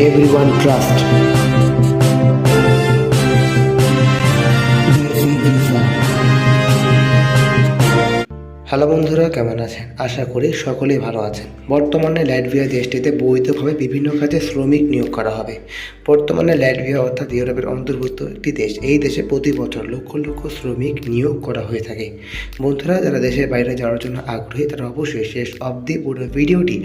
everyone trust. Hello বন্ধুরা, কেমন আছেন? আশা করি সকলেই ভালো আছেন। বর্তমানে ল্যাটভিয়া দেশটিতে বৈধভাবে বিভিন্ন কাজে শ্রমিক নিয়োগ করা হবে। বর্তমানে ল্যাটভিয়া অর্থাৎ ইউরোপের অন্তর্ভুক্ত একটি দেশ, এই দেশে প্রতি বছর লক্ষ লক্ষ শ্রমিক নিয়োগ করা হয়ে থাকে। বন্ধুরা, যারা দেশের বাইরে যাওয়ার জন্য আগ্রহী, তারা অবশ্যই শেষ অবধি পুরো ভিডিওটি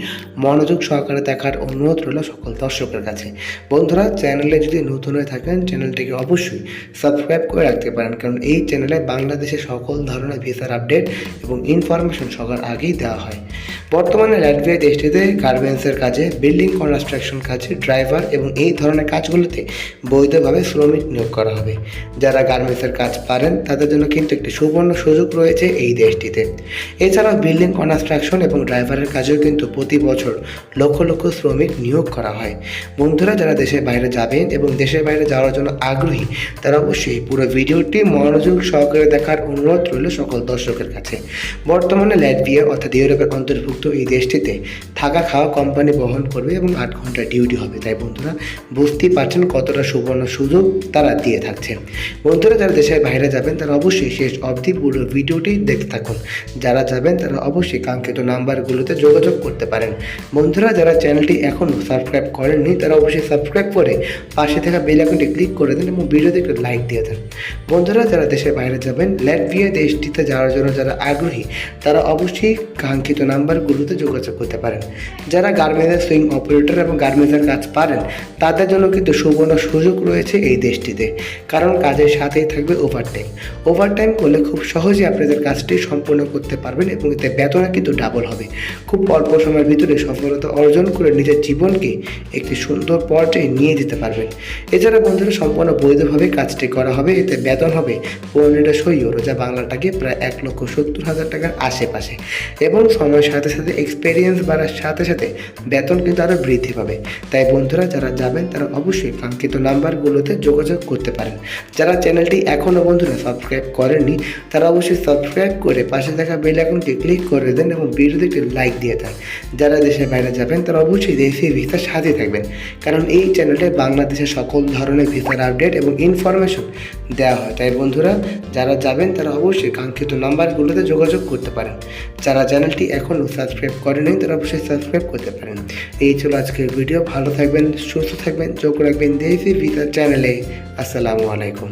মনোযোগ সহকারে দেখার অনুরোধ রইল সকল দর্শকের কাছে। বন্ধুরা, চ্যানেলে যদি নতুন হয়ে থাকেন, চ্যানেলটিকে অবশ্যই সাবস্ক্রাইব করে রাখতে পারেন, কারণ এই চ্যানেলে বাংলাদেশের সকল ধরনের ভিসার আপডেট এবং ইনফরমেশন সবার আগেই দেওয়া হয়। বর্তমানে ল্যাটভিয়া দেশটিতে গার্মেন্টসের কাজে, বিল্ডিং কনস্ট্রাকশন কাজে, ড্রাইভার এবং এই ধরনের কাজগুলোতে বৈধভাবে শ্রমিক নিয়োগ করা হবে। যারা গার্মেন্টসের কাজ পারেন, তাদের জন্য কিন্তু একটি সুবর্ণ সুযোগ রয়েছে এই দেশটিতে। এছাড়াও বিল্ডিং কনস্ট্রাকশন এবং ড্রাইভারের কাজেও কিন্তু প্রতি বছর লক্ষ লক্ষ শ্রমিক নিয়োগ করা হয়। বন্ধুরা, যারা দেশের বাইরে যাবেন এবং দেশের বাইরে যাওয়ার জন্য আগ্রহী, তারা অবশ্যই পুরো ভিডিওটি মনোযোগ সহকারে দেখার অনুরোধ রইল সকল দর্শকের কাছে। বর্তমানে ল্যাটভিয়া অর্থাৎ ইউরোপের অন্তর্ভুক্ত এই দেশটিতে থাকা খাওয়া কোম্পানি বহন করবে এবং আট ঘণ্টা ডিউটি হবে। তাই বন্ধুরা, বুঝতেই পারছেন কতটা সুবর্ণ সুযোগ তারা দিয়ে থাকছেন বন্ধুরা, যারা দেশের বাইরে যাবেন, তারা অবশ্যই শেষ অবধি পুরো ভিডিওটি দেখতে থাকুন। যারা যাবেন, তারা অবশ্যই কাঙ্ক্ষিত নাম্বারগুলোতে যোগাযোগ করতে পারেন। বন্ধুরা, যারা চ্যানেলটি এখনও সাবস্ক্রাইব করেননি, তারা অবশ্যই সাবস্ক্রাইব করে পাশে থাকা বেল আইকনটি ক্লিক করে দেন এবং ভিডিওতে একটু লাইক দিয়ে দেন। বন্ধুরা, যারা দেশের বাইরে যাবেন ল্যাটভিয়া দেশটিতে যাওয়ার জন্য যারা আগ্রহী, তারা অবশ্যই কাঙ্ক্ষিত নাম্বারগুলোতে যোগাযোগ করতে পারেন। যারা গার্মেন্টসের সুইং অপারেটর এবং গার্মেন্টসের কাজ পারেন, তাদের জন্য কিন্তু সুবর্ণ সুযোগ রয়েছে এই দেশটিতে। কারণ কাজের সাথেই থাকবে ওভারটাইম ওভারটাইম করলে খুব সহজে আপনাদের কাজটি সম্পূর্ণ করতে পারবেন এবং এতে বেতনও কিন্তু ডাবল হবে। খুব অল্প সময়ের ভিতরে সফলতা অর্জন করে নিজের জীবনকে একটি সুন্দর পর্যায়ে নিয়ে যেতে পারবেন। এছাড়া বন্ধুরা, সম্পূর্ণ বৈধভাবে কাজটি করা হবে। এতে বেতন হবে পনেরোশো ইউরো, যা বাংলাটাকে প্রায় এক লক্ষ সত্তর হাজার টাকার আশেপাশে। এবং সময়ের সাথে সাথে এক্সপেরিয়েন্স বাড়ার সাথে সাথে বেতন কিন্তু আরও বৃদ্ধি পাবে। তাই বন্ধুরা, যারা যাবেন, তারা অবশ্যই কাঙ্ক্ষিত নাম্বারগুলোতে যোগাযোগ করতে পারেন। যারা চ্যানেলটি এখনও বন্ধুরা সাবস্ক্রাইব করেননি, তারা অবশ্যই সাবস্ক্রাইব করে পাশে থাকা বেল আইকনটি ক্লিক করে দেন এবং ভিডিওতে একটি লাইক দিয়ে দেন। যারা দেশের বাইরে যাবেন, তারা অবশ্যই দেশি ভিসার সাথে থাকবেন। কারণ এই চ্যানেলে বাংলাদেশের সকল ধরনের ভিসার আপডেট এবং ইনফরমেশন দেওয়া হয়। তাই বন্ধুরা, যারা যাবেন তারা অবশ্যই কাঙ্ক্ষিত নাম্বারগুলোতে যোগাযোগ করতে পারেন। যারা চ্যানেলটি এখনও সাবস্ক্রাইব করেনি তারা অবশ্যই সাবস্ক্রাইব করতে পারেন। এই ছিল আজকের ভিডিও। ভালো থাকবেন, সুস্থ থাকবেন, চোখ রাখবেন দেশি ভিসার চ্যানেলে। আসসালামু আলাইকুম।